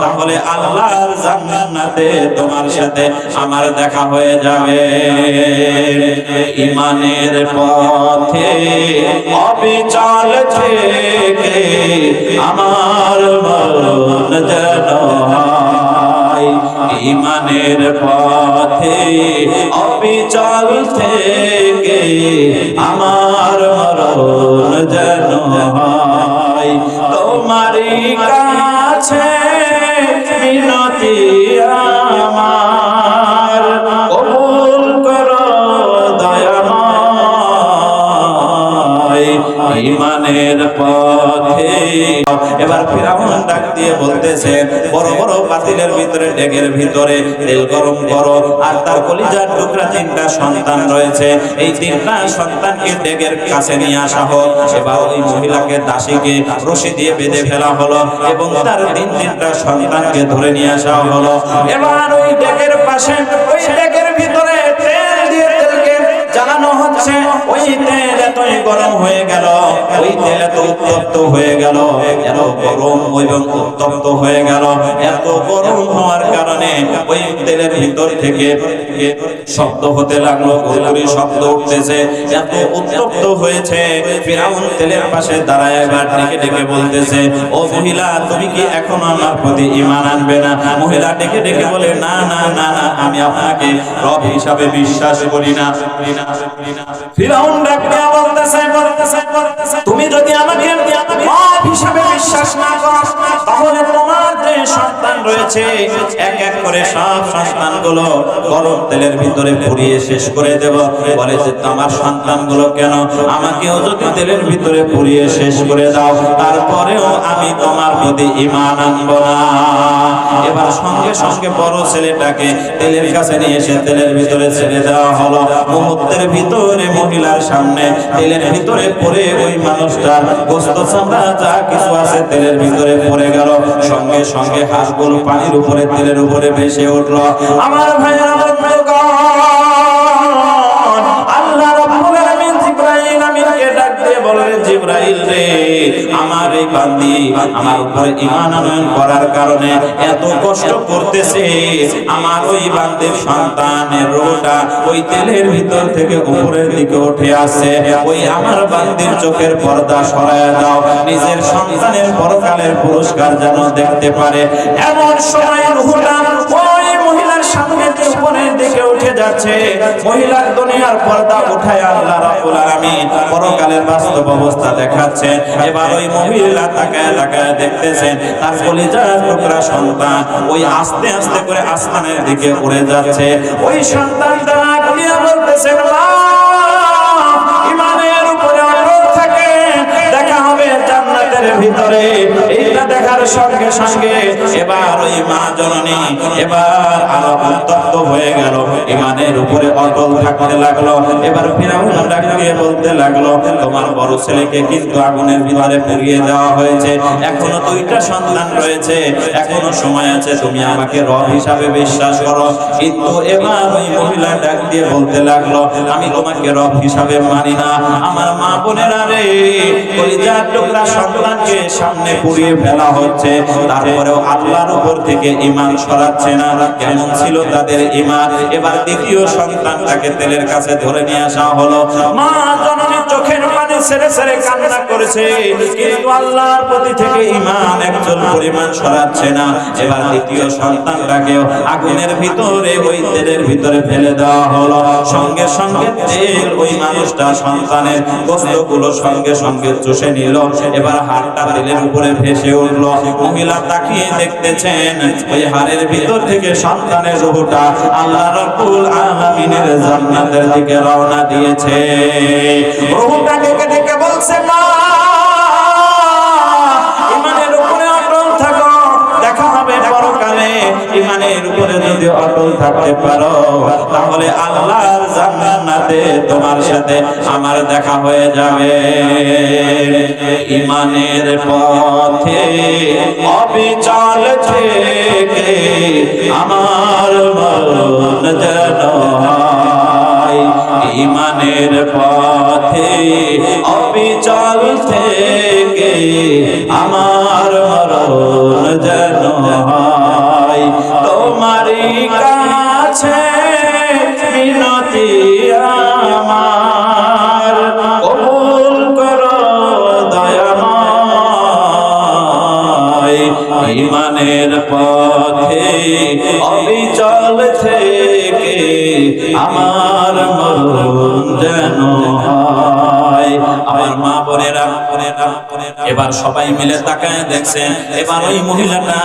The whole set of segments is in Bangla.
তাহলে আল্লাহর জান্নাতে তোমার সাথে আমার দেখা হয়ে যাবে। ইমানের পথে অবিচল থেকে আমার মন যেন ইমানের পথে অবিচল থেকে আমার মরণ যেন এবার ফিরাউন ডাক দিয়ে বলতেছে, বড় বড় পাতিলের ভিতরে ডেগের ভিতরে, তেল গরম করো। আর তার কলিজার টুকরা তিনটা সন্তান রয়েছে। এই তিনটা সন্তানকে ডেগের কাছে নিয়ে আসা হোক। এবার ওই মহিলাকে, দাসীকে রশি দিয়ে বেঁধে ফেলা হলো এবং তার তিন তিনটা সন্তানকে ধরে নিয়ে আসা হলো। এবার ওই ডেগের পাশে, ওই ডেগের ভিতরে হচ্ছে ওই তেল এতই গরম হয়ে গেল, ওই তেল তো উত্তপ্ত হয়ে গেল, এত গরম এবং উত্তপ্ত হয়ে গেল, এত গরম হওয়ার কারণে ওই তেলের ভিতর থেকে শব্দ হতে লাগল গুরগুরি শব্দ উঠতেছে, এত উত্তপ্ত হয়েছে। ফিরাউন তেলের পাশে দাঁড়ায় এবার ডেকে ডেকে বলতেছে, ও মহিলা, তুমি কি এখন আমার প্রতি ঈমান আনবে না? মহিলা ডেকে ডেকে বলে, না না না না, আমি আপনাকে রব হিসাবে বিশ্বাস করি না। ফিরাউন ডাক দিয়া বলতেছে, তুমি যদি আমাকে রব হিসাবে বিশ্বাস না করো, তাহলে তোমার যে সন্তান রয়েছে, এক এক করে সব সন্তানগুলো গরম তেলের ভিতরে পুড়িয়ে শেষ করে দেব। বলে যে আমার সন্তানগুলো কেন? আমাকেও যদি তেলের ভিতরে পুড়িয়ে শেষ করে দাও, তারপরেও আমি তোমার প্রতি ঈমান আনব না। এবার সঙ্গে সঙ্গে বড় ছেলেটাকে তেলের কাছে নিয়ে এসে তেলের ভিতরে ছেড়ে দেওয়া হলো। মুহূর্তের ভিতরে মহিলার সামনে তেলের ভিতরে পড়ে ওই মানুষটার গোস্ত চামড়া যা কিছু আছে তেলের ভিতরে পড়ে গেল। সঙ্গে সঙ্গে হাঁসগুলো পানির উপরে, তেলের উপরে ভেসে উঠল। আমার ভাইয়েরা জিবরাইল রে, আমার এই বান্দি আমার উপরে ঈমান আনয়ন করার কারণে এত কষ্ট করতেছে। আমার ওই বান্দির সন্তানের রোটা ওই তেলের ভিতর থেকে উপরের দিকে উঠে আসে ওই আমার বান্দির চোখের পর্দা সরায় দাও। নিজের সন্তানের পরকালের পুরস্কার যেন দেখতে পারে। এমন সময় যাচ্ছে মহিলার দুনিয়ার পর্দা উঠায় আল্লাহ রাব্বুল আলামিন। পরকালের বাস্তব অবস্থা দেখাচ্ছে। এবার ওই মহিলা তাকায় তাকায় দেখতেছেন, তার কলিজার টুকরা সন্তান ওই আস্তে আস্তে করে আসমানের দিকে উড়ে যাচ্ছে। ওই সন্তানটা দিয়া বলতেছে, মা, ইমানের উপরে অটল থাকে। দেখা হবে জান্নাতের ভিতরে। এইটা সঙ্গে সঙ্গে এবার ওই মা জননী এবার আলো উত্তপ্ত হয়ে গেল। ইমানের উপরে অটল থাকতে লাগল। এবার ফিরাউন ডাক দিয়ে বলতে লাগল, তোমার বড় ছেলেকে কিন্তু আগুনের ভিতরে পুড়িয়ে দেওয়া হয়েছে। এখনও দুইটা সন্তান রয়েছে। এখনও সময় আছে, তুমি আমাকে রব হিসাবে বিশ্বাস করো। কিন্তু এবার ওই মহিলা ডাক দিয়ে বলতে লাগল, আমি তোমাকে রব হিসাবে মানি না। আমার মা বোনেরা রে, কলিজার টুকরা সন্তানকে সামনে পুড়িয়ে ফেলা হচ্ছে, তারপরেও আল্লাহর উপর থেকে ইমান সরাচ্ছে না। কেমন ছিল তাদের ইমান এবার দ্বিতীয় সন্তানটাকে তেলের কাছে ধরে নিয়ে আসা হলো। মা চোখের ছেড়ে ছেড়ে কান্না করেছে। কিন্তু আল্লাহর প্রতি থেকে ঈমান একজন পরিমাণ সরাচ্ছে না। এবার দ্বিতীয় আগুনের ভিতরে, ওই তেলের ভিতরে ফেলে দেওয়া হলো। সঙ্গে সঙ্গে তেল ওই মানুষটা সন্তানের সঙ্গে সঙ্গে চষে নিল। এবার হাড়টা তেলের উপরে ভেসে উঠল। মহিলা তাকিয়ে দেখতেছেন, ওই হাড়ের ভিতর থেকে সন্তানের রূহটা আল্লাহ রাব্বুল আলামিনের জান্নাতের দিকে রওনা দিয়েছে। বলছে মা ইমানের উপরে অটল থাকো, দেখা হবে পরকালে। ইমানের উপরে যদি অটল থাকতে পারো, তাহলে আল্লাহর জান্নাতে তোমার সাথে আমার দেখা হয়ে যাবে। ইমানের পথে অবিচল থেকে আমার মন যেন ইমানের পথে অবিচল থেকে আমার মরণ যেন হয়। তোমারই কাছে মিনতি আমার। কবুল করো দয়াময়। ইমানের পথে অবিচল থেকে আমার মরণ যেন হয়। আমার মা বোনেরা, এবার সবাই মিলে তাকায় দেখছেন এবার ওই মহিলাটা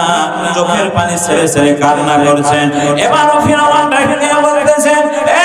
চোখের পানি ছেড়ে ছেড়ে কান্না করছেন এবার ফিরাওয়ান ডাকিয়ে বলতেছেন এ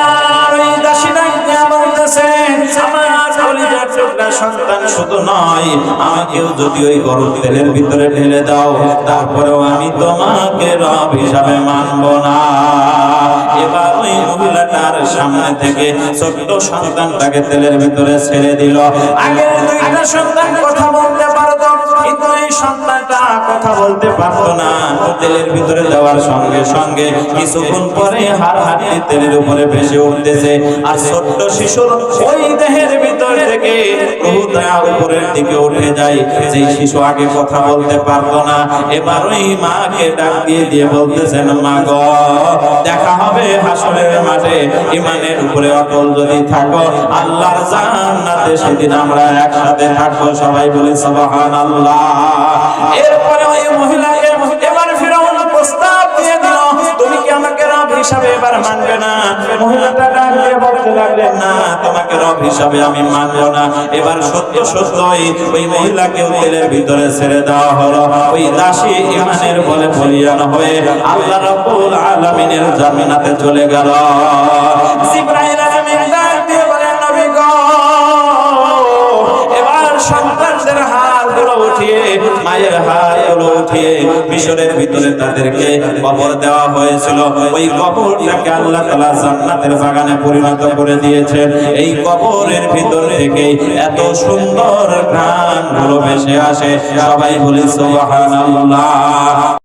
টুকরা সন্তান শুধু নয়, আমাকেও যদি ওই গরম তেলের ভিতরে ঢেলে দাও, তারপরেও আমি তোমাকে রব হিসাবে মানব না। এবার ওই মহিলাটার সামনে থেকে ছোট্ট সন্তানটাকে তেলের ভিতরে ছেড়ে দিল। আগে দুইটা সন্তান কথা বলতে পারত, কিন্তু এই সন্তানটা কথা বলতে পারতো না। তেলের ভিতরে দেওয়ার সঙ্গে সঙ্গে কিছুক্ষণ পরে হার হারিয়ে তেলের উপরে ভেসে উঠতেছে। আর ছোট্ট শিশুর ওই দেহের ভিতর থেকে উপরের দিকে উঠে যায়। শিশু আগে কথা বলতে না, এবার ওই মাকে ডাক দিয়ে দিয়ে বলতেছেন, মা গো, দেখা হবে হাসরের মাঠে। ইমানের উপরে অটল যদি থাকো, আল্লাহর জান্নাতে সেদিন আমরা একসাথে থাকব। সবাই বলে, সুবহানাল্লাহ। এরপরে এবার তোমাকে রব হিসাবে আমি না। এবার সত্য সত্যই ওই মহিলাকে তেলের ভিতরে ছেড়ে দেওয়া হলো। ওই দাসী ইমানের বলে বলিয়ান হয়ে আল্লাহ রাব্বুল চলে গেল। মায়ের হাতগুলো উঠিয়ে মিশরের ভিতরে তাদেরকে কবর দেওয়া হয়েছিল। ওই কবরটাকে আল্লাহ তাআলা জান্নাতের বাগানে পরিণত করে দিয়েছেন। এই কবরের ভিতর থেকে এত সুন্দর গানগুলো ভেসে আসে সবাই বলি, সুবহানাল্লাহ।